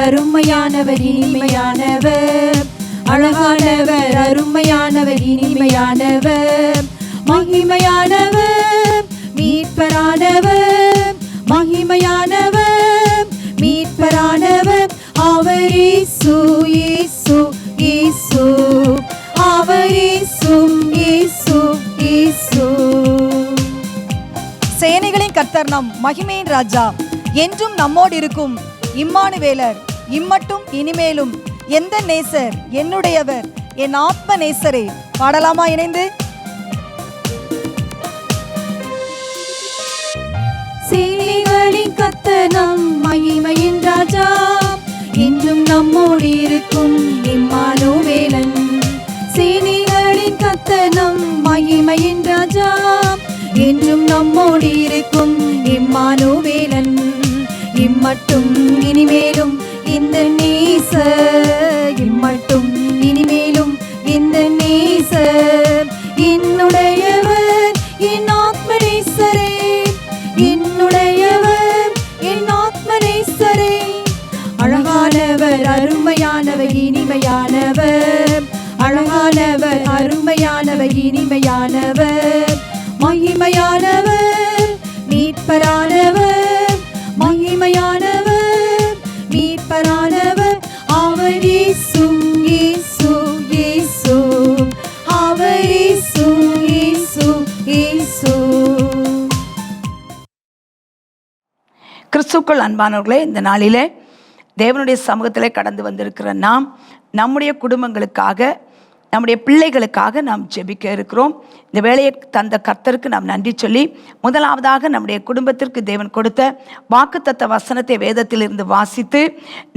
அருமையானவர் இனிமையானவர். அழகானவர் அருமையானவர் இனிமையானவர். மகிமையானவர் மீட்பரானவர். மகிமையானவர் மீட்பரானவர். அவர் இயேசு இயேசு இயேசு. அவர் இயேசு இயேசு இயேசு. சேனைகளின் கர்த்தர் நம் மகிமையின் ராஜா. என்றும் நம்மோடு இருக்கும் இம்மானுவேலர். இம்மட்டும் இனிமேலும் எந்த நேசர் என்னுடையவர்? என் ஆத்ம நேசரே பாடலாமா இணைந்து? சேனைகளின் கத்தனம் மகிமையின் ராஜா. என்றும் நம்மோடு இருக்கும் இம்மானுவேலன் சேனைகளின் கத்தனம் மகிமையின் ராஜா. என்றும் நம்மோடு இருக்கும் இம்மானுவேலன் இம்மட்டும் இனிமேலும் இந்த நேச இம்மட்டும் கிறிஸ்துக்கள் அன்பானவர்களே இந்த நாளிலே தேவனுடைய சமூகத்திலே கடந்து வந்திருக்கிற நாம் நம்முடைய குடும்பங்களுக்காக நம்முடைய பிள்ளைகளுக்காக நாம் ஜெபிக்க இருக்கிறோம். இந்த வேலையை தந்த கர்த்தருக்கு நாம் நன்றி சொல்லி முதலாவதாக நம்முடைய குடும்பத்திற்கு தேவன் கொடுத்த வாக்குத்தத்த வசனத்தை வேதத்திலிருந்து வாசித்து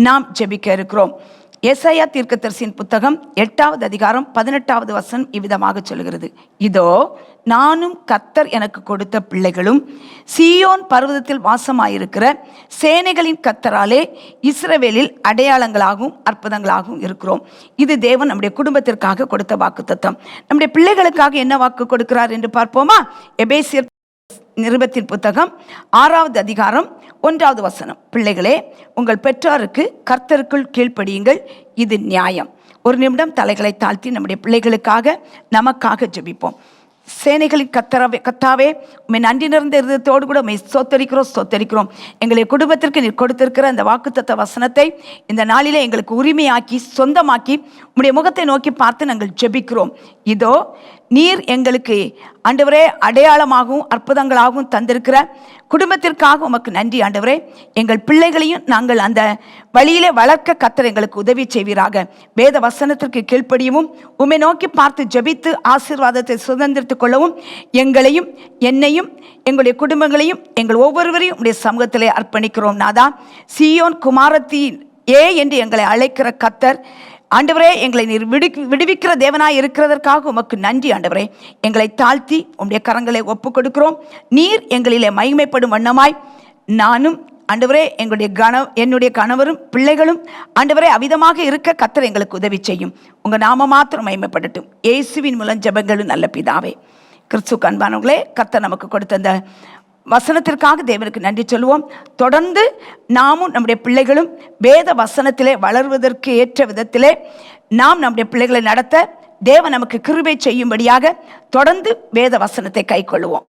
நாம் ஜெபிக்க இருக்கிறோம். எஸ்ஐயா தீர்க்கதரிசியின் புத்தகம் எட்டாவது அதிகாரம் பதினெட்டாவது வசனம் இவ்விதமாக சொல்கிறது இதோ நானும் கத்தர் எனக்கு கொடுத்த பிள்ளைகளும் சியோன் பர்வதத்தில் வாசமாயிருக்கிற சேனைகளின் கத்தராலே இஸ்ரவேலில் அடையாளங்களாகவும் அற்புதங்களாகவும் இருக்கிறோம். இது தேவன் நம்முடைய குடும்பத்திற்காக கொடுத்த வாக்குத்தத்தம். நம்முடைய பிள்ளைகளுக்காக என்ன வாக்கு கொடுக்கிறார் என்று பார்ப்போமா? எபேசியர் நிருபத்தின் புத்தகம் ஆறாவது அதிகாரம் ஒன்றாவது வசனம். பிள்ளைகளே உங்கள் பெற்றோருக்கு கர்த்தருக்குள் கீழ்ப்படியுங்கள். இது நியாயம். ஒரு நிமிடம் தலைகளை தாழ்த்தி நம்முடைய பிள்ளைகளுக்காக நமக்காக ஜெபிப்போம். சேனைகளின் கத்தரவே கத்தாவே உண்மை நன்றி நிறந்த இருதயத்தோடு கூட உண்மை சோத்தரிக்கிறோம் சோத்தரிக்கிறோம் எங்களை குடும்பத்திற்கு நீர் கொடுத்திருக்கிற அந்த வாக்குத்தத்த வசனத்தை இந்த நாளிலே எங்களுக்கு உரிமையாக்கி சொந்தமாக்கி உம்முடைய முகத்தை நோக்கி பார்த்து நாங்கள் ஜெபிக்கிறோம். இதோ நீர் எங்களுக்கு ஆண்டவரே அடையாளமாகவும் அற்புதங்களாகவும் தந்திருக்கிற குடும்பத்திற்காக உமக்கு நன்றி ஆண்டவரே. எங்கள் பிள்ளைகளையும் நாங்கள் அந்த வழியிலே வளர்க்க கத்தர் எங்களுக்கு உதவி செய்வீராக. வேத வசனத்திற்கு கீழ்ப்படியவும் உம்மை நோக்கி பார்த்து ஜெபித்து ஆசீர்வாதத்தை சுதந்திரித்துக் கொள்ளவும் எங்களையும் என்னையும் எங்களுடைய குடும்பங்களையும் எங்கள் ஒவ்வொருவரையும் உடைய சமூகத்திலே அர்ப்பணிக்கிறோம் நாதா. சியோன் குமாரத்தின் ஏ என்று எங்களை அழைக்கிற கத்தர் ஆண்டவரே எங்களை நீர் விடு விடுவிக்கிற தேவனாய் இருக்கிறதற்காக உமக்கு நன்றி ஆண்டவரே. எங்களை தாழ்த்தி உம்முடைய கரங்களை ஒப்பு கொடுக்கிறோம் நீர் எங்களிலே மகிமைப்படும் வண்ணமாய் நானும் ஆண்டவரே எங்களுடைய கண என்னுடைய கணவரும் பிள்ளைகளும் ஆண்டவரே அவிதமாக இருக்க கத்தர் எங்களுக்கு உதவி செய்யும். உங்கள் நாம மாத்திரம் மயமைப்படட்டும் இயேசுவின் மூலம் ஜெபங்களும் நல்ல பிதாவே. கிறிஸ்து அன்பானவங்களே கத்தர் நமக்கு கொடுத்த அந்த வசனத்திற்காக தேவனுக்கு நன்றி சொல்லுவோம். தொடர்ந்து நாமும் நம்முடைய பிள்ளைகளும் வேத வசனத்திலே வளர்வதற்கு ஏற்ற விதத்திலே நாம் நம்முடைய பிள்ளைகளை நடத்த தேவன் நமக்கு கிருபை செய்யும்படியாக தொடர்ந்து வேத வசனத்தை கைக்கொள்ளுவோம்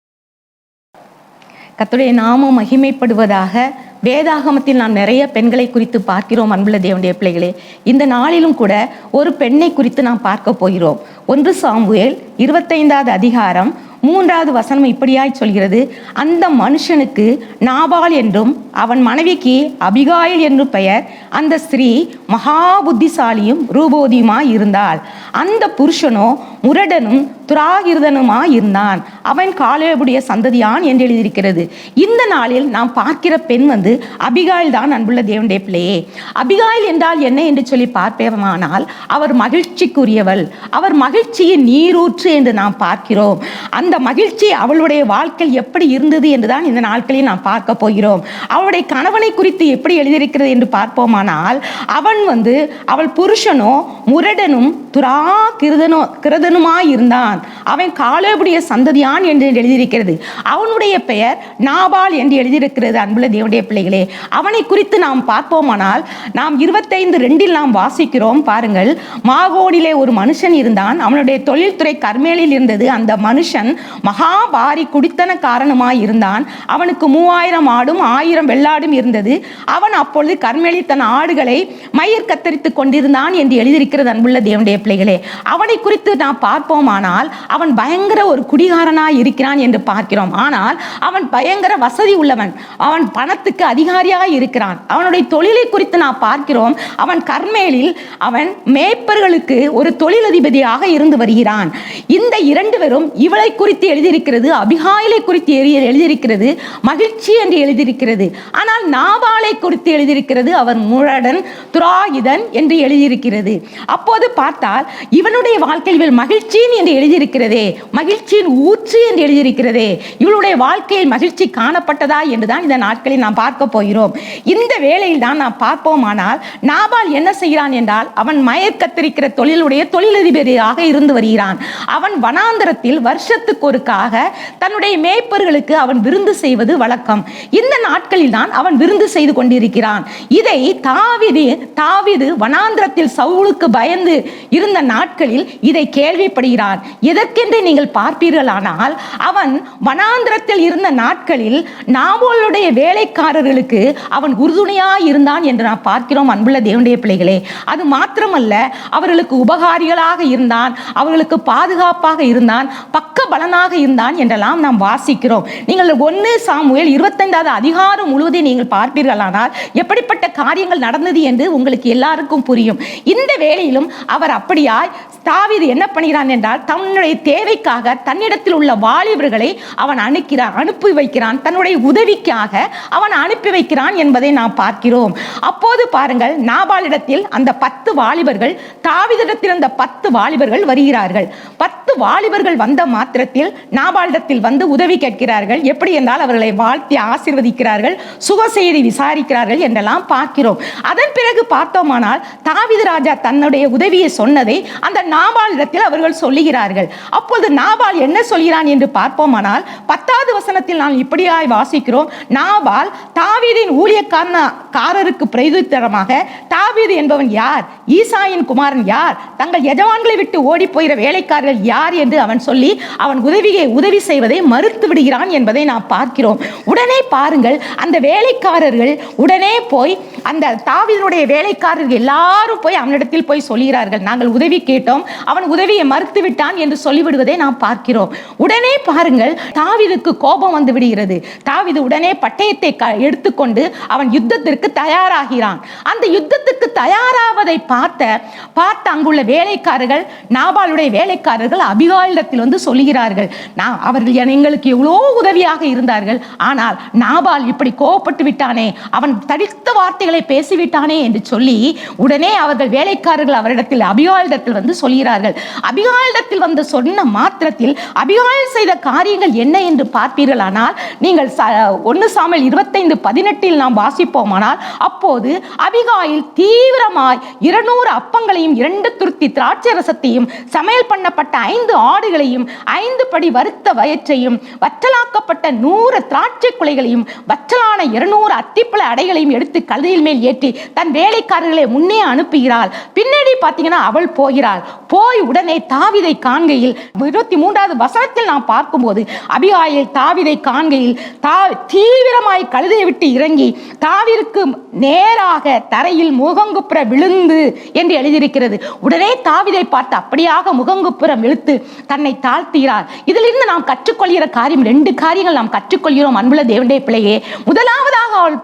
கத்துடைய நாமம் மகிமைப்படுவதாக வேதாகமத்தில் நாம் நிறைய பெண்களை குறித்து பார்க்கிறோம் அன்புள்ள தேவனுடைய பிள்ளைகளே. இந்த நாளிலும் கூட ஒரு பெண்ணை குறித்து நாம் பார்க்க போகிறோம். ஒன்று சாம்புவேல் இருபத்தைந்தாவது அதிகாரம் மூன்றாவது வசனம் இப்படியாய் சொல்கிறது அந்த மனுஷனுக்கு நாபால் என்றும் அவன் மனைவிக்கு அபிகாயில் என்று பெயர் அந்த ஸ்திரீ மகா புத்திசாலியும் ரூபோதியுமாய் இருந்தாள். அந்த புருஷனோ முரடனும் துராகிருதனுமாய் இருந்தான். அவன் காலேபுடைய சந்ததியான் என்று எழுதியிருக்கிறது. இந்த நாளில் நாம் பார்க்கிற பெண் வந்து அபிகாயில் தான் அன்புள்ள தேவனுடைய பிள்ளையே. அபிகாயில் என்றால் என்ன என்று சொல்லி பார்ப்பேமானால் அவர் மகிழ்ச்சிக்குரியவள். அவர் மகிழ்ச்சியின் நீரூற்று என்று நாம் பார்க்கிறோம். அந்த மகிழ்ச்சி அவளுடைய வாழ்க்கையில் எப்படி இருந்தது என்றுதான் இந்த நாட்களில் நாம் பார்க்க போகிறோம். அவளுடைய கணவனை குறித்து எப்படி எழுதியிருக்கிறது என்று பார்ப்போமானால் அவன் வந்து அவள் புருஷனோ முரடனும் துரா கிருதனோ கிருதனுமாய் இருந்தான் அவன் காலேபுடைய சந்ததியான் என்று எழுதியிருக்கிறது. அவனுடைய பெயர் நாபால் என்று எழுதியிருக்கிறது அன்புள்ள தேவனுடைய பிள்ளைகளே. அவனை குறித்து நாம் பார்ப்போமானால் நாம் இருபத்தைந்து ரெண்டில் நாம் வாசிக்கிறோம் பாருங்கள். மாகோடிலே ஒரு மனுஷன் இருந்தான். அவனுடைய தொழில்துறை கர்மேலில் இருந்தது. அந்த மனுஷன் மகாபாரி குடித்தன காரணமாய் இருந்தான். அவனுக்கு மூவாயிரம் ஆடும் ஆயிரம் வெள்ளாடும் இருந்தது. அவன் அப்பொழுது கர்மேலி தன் ஆடுகளை மயிர் கத்தரித்துக் கொண்டிருந்தான் என்று எழுதியிருக்கிறது அன்புள்ள தேவனுடைய பிள்ளைகளே. அவனை குறித்து நாம் பார்ப்போமானால் அவன் பயங்கர ஒரு குடிகாரனாய் இருக்கிறான் என்று பார்க்கிறோம். ஆனால் அவன் பயங்கர வசதி உள்ளவன். அவன் பணத்துக்கு அதிகாரியாக இருக்கிறான். அவனுடைய தொழிலை குறித்து நாம் பார்க்கிறோம். அவன் கர்மேலில் அவன் மேய்ப்பர்களுக்கு ஒரு தொழிலதிபதியாக இருந்து வருகிறான். இந்த இரண்டு பேரும் இவளை குறித்து எழுதியிருக்கிறது அபிகாயிலை குறித்து எழுதியிருக்கிறது மகிழ்ச்சி என்று எழுதியிருக்கிறது. ஆனால் நாபாலை குறித்து எழுதியிருக்கிறது அவர் முரடன் துராயுதன் என்று எழுதியிருக்கிறது. அப்போது பார்த்தால் இவனுடைய வாழ்க்கையில் இவள் மகிழ்ச்சியின் என்று எழுதியிருக்கிறதே மகிழ்ச்சியின் ஊற்று என்று எழுதியிருக்கிறதே இவளுடைய வாழ்க்கையில் மகிழ்ச்சி காணப்பட்டதா என்றுதான் இந்த நாட்களில் நாம் பார்க்க போகிறோம். இந்த வேளையில் தான் நாம் பார்ப்போமானால் நாபால் என்ன செய்கிறான் என்றால் அவன் மயக்கத்திருக்கிற தொழிலுடைய தொழிலதிபதியாக இருந்து வருகிறான். அவன் வனாந்தரத்தில் வருஷத்துக்கு ஒருக்காக தன்னுடைய மேய்ப்பர்களுக்கு அவன் விருந்து செய்வது வழக்கம். இந்த நாட்களில் தான் அவன் விருந்து செய்து கொண்டிருக்கிறான். இதை தாவிது தாவிது வனாந்திரத்தில் சவுலுக்கு பயந்து இருந்த நாட்களில் இதை கேள்விப்படுகிறான் எதற்கென்று நீங்கள் பார்ப்பீர்களானால் அவன் வனாந்திரத்தில் இருந்த நாட்களில் நாவோலுடைய வேலைக்காரர்களுக்கு அவன் உறுதுணையாய் இருந்தான் என்று நாம் பார்க்கிறோம் அன்புள்ள தேவனுடைய பிள்ளைகளே. அது மாத்திரமல்ல அவர்களுக்கு உபகாரிகளாக இருந்தான் அவர்களுக்கு பாதுகாப்பாக இருந்தான் பக்க பல பலனாக இருந்தான் என்றெல்லாம் நாம் வாசிக்கிறோம். நீங்கள் ஒன்று சாமுவேல் இருபத்தைந்தாவது அதிகாரம் முழுவதையும் நீங்கள் பார்ப்பீர்களானால் எப்படிப்பட்ட காரியங்கள் நடந்தது என்று உங்களுக்கு எல்லாருக்கும் புரியும். இந்த வேளையிலும் அவர் அப்படியாய் தாவீது என்ன பண்ணுகிறான் என்றால் தன்னுடைய தேவைக்காக தன்னிடத்தில் உள்ள வாலிபர்களை அவன் அனுக்கிறான் அனுப்பி வைக்கிறான். தன்னுடைய உதவிக்காக அவன் அனுப்பி வைக்கிறான் என்பதை நாம் பார்க்கிறோம். அப்போது பாருங்கள் நாபாலிடத்தில் அந்த பத்து வாலிபர்கள் தாவிதிடத்தில் அந்த பத்து வாலிபர்கள் வருகிறார்கள். பத்து வாலிபர்கள் வந்த மாத்திரத்தில் நாபாலிடத்தில் வந்து உதவி கேட்கிறார்கள். எப்படி என்றால் அவர்களை வாழ்த்தி ஆசீர்வதிக்கிறார்கள் சுக செய்தி விசாரிக்கிறார்கள் என்றெல்லாம் பார்க்கிறோம். அதன் பிறகு பார்த்தோமானால் தாவீது ராஜா தன்னுடைய உதவியை சொன்னதை அந்த நாபாலிடத்தில் அவர்கள் சொல்லுகிறார்கள். அப்பொழுது நாபால் என்ன சொல்கிறான் என்று பார்ப்போமானால் பத்தாவது வசனத்தில் நாம் இப்படியாய் வாசிக்கிறோம். நாபால் தாவீதின் ஊழியக்காரன பிரதித்தரமாக தாவீது என்பவன் யார்? ஈசாயின் குமாரன் யார்? தங்கள் எஜமான்களை விட்டு ஓடி போகிற வேலைக்காரர்கள் யார் என்று அவன் சொல்லி அவன் உதவியை உதவி செய்வதை மறுத்து விடுகிறான் என்பதை நாம் பார்க்கிறோம். உடனே பாருங்கள் அந்த வேலைக்காரர்கள் உடனே போய் அந்த தாவிதனுடைய வேலைக்காரர்கள் எல்லாரும் போய் அவனிடத்தில் போய் சொல்கிறார்கள். நாங்கள் உதவி கேட்டோம் அவன் உதவியை மறுத்து விட்டான் என்று சொல்லிவிடுவதை நாம் பார்க்கிறோம். உடனே பாருங்கள் தாவிதுக்கு கோபம் வந்து விடுகிறது. தாவிது உடனே பட்டயத்தை க- எடுத்துக்கொண்டு அவன் யுத்தத்திற்கு தயாராகிறான். அந்த யுத்தத்துக்கு தயாராவதை பார்த்த பார்த்த அங்குள்ள வேலைக்காரர்கள் நாபாலுடைய வேலைக்காரர்கள் அபிகாயிடத்தில் வந்து சொல்லுகிறார்கள். நான் அவர்கள் என- எங்களுக்கு எவ்வளோ உதவியாக இருந்தார்கள். ஆனால் நாபால் இப்படி கோவப்பட்டு விட்டானே அவன் தடித்த வார்த்தைகளை பேசிவிட்டானே என்று சொல்லி உடனே அவர்கள் வேலைக்காரர்கள் அவரிடத்தில் அபிகாயிடத்தில் வந்து சொல்கிறார்கள். அபிகாயிடத்தில் வந்து சொன்ன மாத்திரத்தில் அபிகாயில் செய்த காரியங்கள் என்ன என்று பார்ப்பீர்களானால் நீங்கள் ஒன்று சாமல் இருபத்தைந்து பதினெட்டில் நாம் வாசிப்போமானால் அப்போது அபிகாயில் தீவிரமாய் இருநூறு அப்பங்களையும் இரண்டு துருத்தி திராட்சை ரசத்தையும் சமையல் பண்ணப்பட்ட ஐந்து ஆடுகளையும் ஐந்து படி வறுத்த வயற்றையும் வற்றலாக்கப்பட்ட நூறு திராட்சை குலைகளையும் வற்றலான இருநூறு அத்திப்பழ அடைகளையும் எடுத்து கழுதையில் மேல் ஏற்றி தன் வேலைக்காரர்களை முன்னே அனுப்புகிறாள். பின்னாடி பார்த்தீங்கன்னா அவள் போகிறாள். போய் உடனே தாவிதை காண்கையில் இருபத்தி மூன்றாவது வசனத்தில் நாம் பார்க்கும்போது அபிகாயில் தாவிதை காண்கையில் தா தீவிரமாய் கழுதையை விட்டு இறங்கி தாவிற்கு நேராக தரையில் முகங்குப்புற விழுந்து என்று எழுதியிருக்கிறது. உடனே தாவிதை பார்த்து அப்படியாக முகங்குப்புறம் இழுத்து தன்னை தாழ்த்துகிறார் இதிலிருந்து நாம் கற்றுக்கொள்கிற காரியம் ரெண்டு காரியங்கள் நாம் கற்றுக்கொள்கிறோம். அன்புள்ள தேவனுடைய பிள்ளையே முதலாவதாக அவள்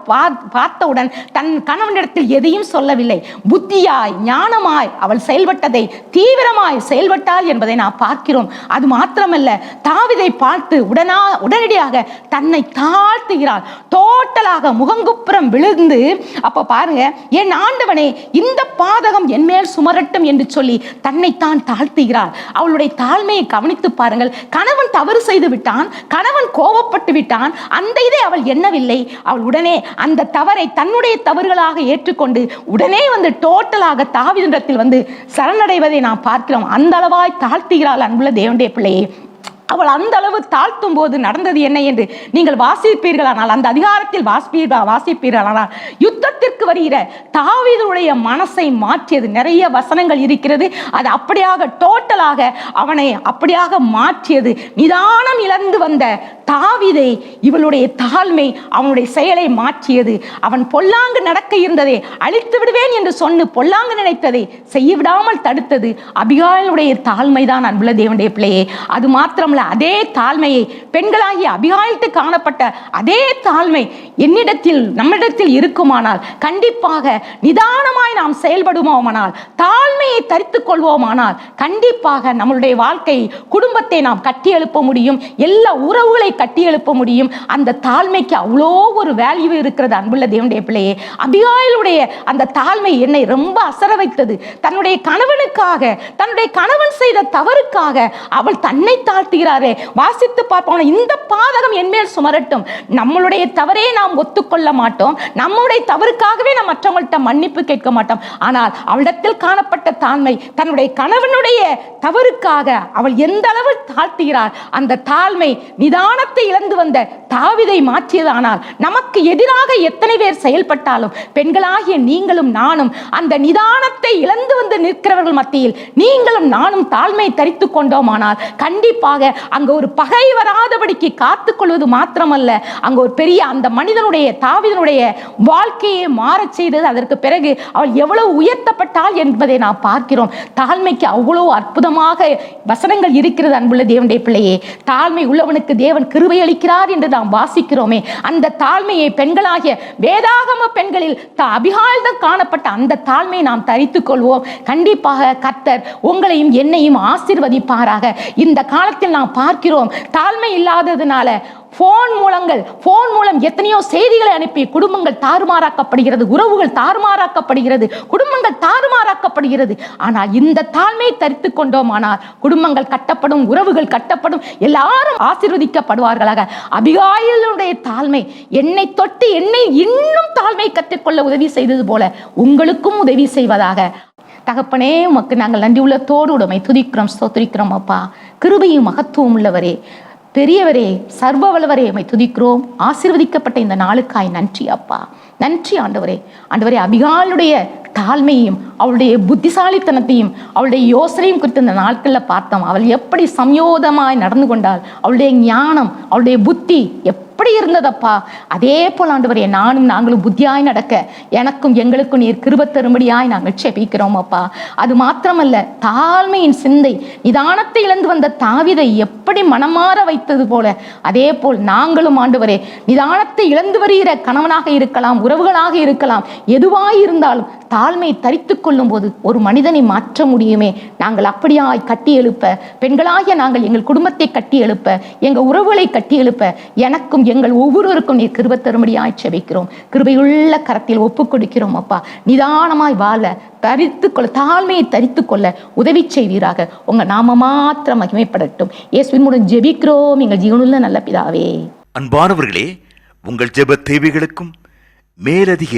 பார்த்தவுடன் தன் கணவனிடத்தில் எதையும் சொல்லவில்லை. புத்தியாய் ஞானமாய் அவள் செயல்பட்டதை தீவிரமாய் செயல்பட்டாள் என்பதை நாம் பார்க்கிறோம். அது மாத்திரமல்ல தாவிதை பார்த்து உடனா உடனடியாக தன்னை தாழ்த்துகிறாள். டோட்டலாக முகங்குப்புறம் விழுந்து அப்ப பாருங்க என் ஆண்டவனே இந்த பாதகம் என் மேல் சுமரட்டும் என்று சொல்லி தன்னைத்தான் தாழ்த்துகிறாள். அவளுடைய தாழ்மையை கவனித்து பாருங்கள் கணவன் தவறு செய்து விட்டான் கணவன் கோபப்பட்டு விட்டான் அந்த இதை அவள் எண்ணவில்லை. அவள் உடனே அந்த தவறை தன்னுடைய தவறுகளாக ஏற்றுக்கொண்டு உடனே வந்து டோட்டலாக தாவிதத்தில் வந்து சரணடைவதை நாம் பார்க்கிறோம். அந்த அளவாய் தாழ்த்துகிறாள் அன்புள்ள தேவனுடைய பிள்ளையை. அவள் அந்த அளவு தாழ்த்தும் போது நடந்தது என்ன என்று நீங்கள் வாசிப்பீர்களானால் அந்த அதிகாரத்தில் வாசிப்பீர்கள் வாசிப்பீர்களானால் யுத்தத்திற்கு வருகிற தாவீதுடைய மனசை மாற்றியது. நிறைய வசனங்கள் இருக்கிறது. அது அப்படியாக டோட்டலாக அவனை அப்படியாக மாற்றியது. நிதானம் இழந்து வந்த தாவிதை இவளுடைய தாழ்மை அவனுடைய செயலை மாற்றியது. அவன் பொல்லாங்கு நடக்க இருந்ததை அழித்து விடுவேன் என்று சொன்னு பொல்லாங்கு நினைத்ததை செய்ய விடாமல் தடுத்தது. அபிகாலனுடைய தாழ்மைதான் அன்புள்ள தேவனுடைய பிள்ளையே. அது மாத்திரமல்ல அதே தாழ்மையை பெண்களாகிய அபிகாயிட்டு காணப்பட்ட அதே தாழ்மை என்னிடத்தில் நம்மிடத்தில் இருக்குமானால் கண்டிப்பாக நிதானமாய் நாம் செயல்படுவோமானால் தாழ்மையை தரித்துக் கொள்வோமானால் கண்டிப்பாக நம்மளுடைய வாழ்க்கை குடும்பத்தை நாம் கட்டி எழுப்ப முடியும் எல்லா உறவுகளை கட்டி எழுப்ப முடியும். அந்த தாழ்மைக்கு அவ்வளோ ஒரு வேல்யூ இருக்கிறது அன்புள்ள தேவனுடைய பிள்ளையே. அபிகாயிலுடைய அந்த தாழ்மை என்னை ரொம்ப அசர வைத்தது. தன்னுடைய கணவனுக்காக தன்னுடைய கணவன் செய்த தவறுக்காக அவள் தன்னை தாழ்த்துகிறார் வாசித்து பார்ப்போம் இந்த பாதகம் என்மேல் சுமரட்டும். நம்மளுடைய தவறே நாம் ஒத்துக்கொள்ள மாட்டோம். நம்முடைய தவறுக்காகவே நாம் மற்றவங்கள்ட்ட மன்னிப்பு கேட்க மாட்டோம். ஆனால் அவளிடத்தில் காணப்பட்ட தாழ்மை தன்னுடைய கணவனுடைய தவறுக்காக அவள் எந்த அளவு தாழ்த்துகிறாள். அந்த தாழ்மை நிதானத்தை இழந்து வந்த தாவிதை மாற்றியதானால் நமக்கு எதிராக எத்தனை பேர் செயல்பட்டாலும் பெண்களாகிய நீங்களும் நானும் அந்த நிதானத்தை இழந்து வந்து நிற்கிறவர்கள் மத்தியில் நீங்களும் நானும் தாழ்மை தரித்து கொண்டோமானால் கண்டிப்பாக அங்கே ஒரு பகை வராதபடிக்கு காத்துக்கொள்வது மாத்திரமல்ல. அங்கே ஒரு பெரிய அந்த மனிதனுடைய தாவிதனுடைய வாழ்க்கையை மாறச் செய்தது. அதற்கு பிறகு அவள் எவ்வளவு உயர்த்தப்பட்டாள் என்பதை நாம் பார்க்கிறோம். தாழ்மைக்கு அவ்வளவு அற்புதமாக வசனங்கள் இருக்கிறது அன்புள்ள தேவனுடைய பிள்ளையே. தாழ்மை உள்ளவனுக்கு தேவன் கிருபை அளிக்கிறார் என்று நாம் வாசிக்கிறோமே. அந்த தாழ்மையை பெண்களாகிய வேதாகம பெண்களில் த- அபிகால்தான் காணப்பட்ட அந்த தாழ்மையை நாம் தரித்துக் கொள்வோம். கண்டிப்பாக கர்த்தர் உங்களையும் என்னையும் ஆசீர்வதிப்பாராக. இந்த காலத்தில் நாம் பார்க்கிறோம். தாழ்மை இல்லாததுனால ஃபோன் மூலங்கள் ஃபோன் மூலம் எத்தனையோ செய்திகளை அனுப்பி குடும்பங்கள் தாறுமாறாக்கப்படுகிறது உறவுகள் தாறுமாறாக்கப்படுகிறது குடும்பங்கள் தாறுமாறாக்கப்படுகிறது. ஆனால் இந்த தாழ்மையை தரித்து கொண்டோமானால் குடும்பங்கள் கட்டப்படும் உறவுகள் கட்டப்படும் எல்லாரும் ஆசிர்வதிக்கப்படுவார்களாக. அபிகாயிலுடைய தாழ்மை என்னை தொட்டு என்னை இன்னும் தாழ்மை கற்றுக்கொள்ள உதவி செய்தது போல உங்களுக்கும் உதவி செய்வதாக. தகப்பனே உமக்கு நாங்கள் நன்றி உள்ளத்தோடு உடமை துதிக்கிறோம் ஸ்தோத்திரிக்கிறோம் அப்பா. கிருபையும் மகத்துவம் உள்ளவரே. பெரியவரே சர்வ வல்லவரே உமை துதிக்கிறோம். ஆசிர்வதிக்கப்பட்ட இந்த நாளுக்காய் நன்றி அப்பா. நன்றி ஆண்டவரே. ஆண்டவரே அபிகாலுடைய தாழ்மையும் அவளுடைய புத்திசாலித்தனத்தையும் அவளுடைய யோசனையும் குறித்து இந்த நாட்களில் பார்த்தோம். அவள் எப்படி சம்யோதமாய் நடந்து கொண்டாள். அவளுடைய ஞானம் அவளுடைய புத்தி எப்படி இருந்ததப்பா? அதே போல் ஆண்டவரே நானும் நாங்களும் புத்தியாய் நடக்க எனக்கும் எங்களுக்கும் நீர் கிருப தரும்படியாய் நாங்கள் செபிக்கிறோம் அப்பா அது மாத்திரமல்ல தாழ்மையின் சிந்தை நிதானத்தை இழந்து வந்த தாவிதை எப்படி மனமாற வைத்தது போல அதே போல் நாங்களும் ஆண்டவரே நிதானத்தை இழந்து வருகிற கணவனாக இருக்கலாம் உறவுகளாக இருக்கலாம் எதுவாய் இருந்தாலும் தாழ்மை தரித்து கொள்ளும் போது ஒரு மனிதனை மாற்ற முடியுமே? நாங்கள் அப்படியாய் கட்டி எழுப்ப பெண்களாகிய நாங்கள் எங்கள் குடும்பத்தை கட்டி எழுப்ப எங்கள் உறவுகளை கட்டி எழுப்ப எனக்கும் எங்கள் ஒவ்வொருவருக்கும் நீர் கிருப தரும்படியாய் செபிக்கிறோம். கிருபையுள்ள கரத்தில் ஒப்புக் கொடுக்கிறோம் அப்பா. நிதானமாய் வாழ தரித்து கொள்ள தாழ்மையை தரித்து கொள்ள உதவி செய்வீராக. உங்க நாம மாத்திரம் மகிமைப்படட்டும். இயேசுவின் மூலம் ஜெபிக்கிறோம். எங்கள் ஜீவனுள்ள நல்ல பிதாவே. அன்பானவர்களே உங்கள் ஜெப தேவைகளுக்கும் மேலதிக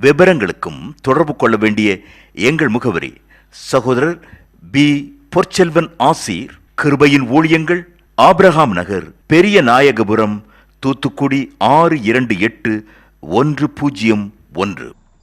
விவரங்களுக்கும் தொடர்பு கொள்ள வேண்டிய எங்கள் முகவரி சகோதரர் பி. பொற்செல்வன் ஆசீர் கிருபையின் ஊழியங்கள் ஆப்ரஹாம் நகர் பெரிய நாயகபுரம் தூத்துக்குடி ஆறு இரண்டு எட்டு ஒன்று பூஜ்ஜியம் ஒன்று.